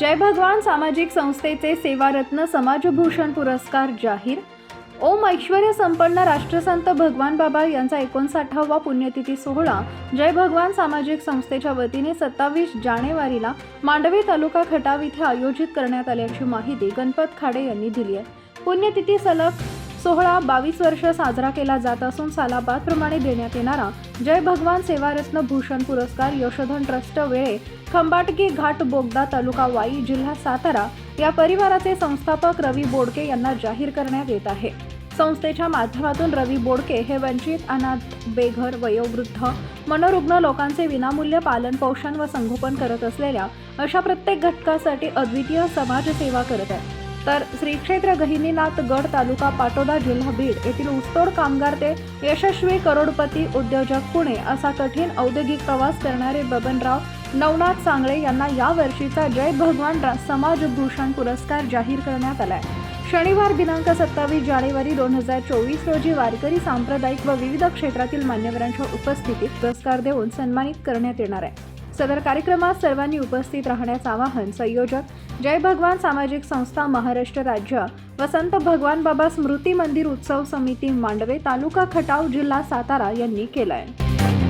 जय भगवान सामाजिक संस्थेचे सेवारत्न समाजभूषण पुरस्कार जाहीर. ओम ऐश्वर्य संपन्न राष्ट्रसंत भगवान बाबा यांचा एकोणसाठावा पुण्यतिथी सोहळा. जय भगवान सामाजिक संस्थेच्या वतीने सत्तावीस जानेवारीला मांडवी तालुका खटाव इथे आयोजित करण्यात आल्याची माहिती गणपत खाडे यांनी दिली आहे. पुण्यतिथी सलग सोहळा बावीस वर्ष साजरा केला जात असून सालाबादप्रमाणे देण्यात येणारा जय भगवान सेवारत्न भूषण पुरस्कार यशोधन ट्रस्ट वेळे खंबाटकी घाट बोगदा तालुका वाई जिल्हा सातारा या परिवाराचे संस्थापक रवी बोडके यांना जाहीर करण्यात येत आहे. संस्थेच्या माध्यमातून रवी बोडके हे वंचित अनाथ बेघर वयोवृद्ध मनोरुग्ण लोकांचे विनामूल्य पालन पोषण व संगोपन करत असलेल्या अशा प्रत्येक घटकासाठी अद्वितीय समाजसेवा करत आहेत. तर श्री क्षेत्र गहिनीनाथ गड तालुका पाटोदा जिल्हा बीड येथील ऊसतोड कामगार ते यशस्वी करोडपती उद्योजक पुणे असा कठीण औद्योगिक प्रवास करणारे बबनराव नवनाथ सांगळे यांना या वर्षीचा जय भगवान समाजभूषण पुरस्कार जाहीर करण्यात आलाय. शनिवार दिनांक सत्तावीस जानेवारी दोन हजार चोवीस रोजी वारकरी सांप्रदायिक व विविध क्षेत्रातील मान्यवरांच्या उपस्थितीत पुरस्कार देऊन सन्मानित करण्यात येणार आहे. सदर कार्यक्रमात सर्वांनी उपस्थित राहण्याचं आवाहन संयोजक जय भगवान सामाजिक संस्था महाराष्ट्र राज्य वसंत भगवान बाबा स्मृती मंदिर उत्सव समिती मांडवे तालुका खटाव जिल्हा सातारा यांनी केलं आहे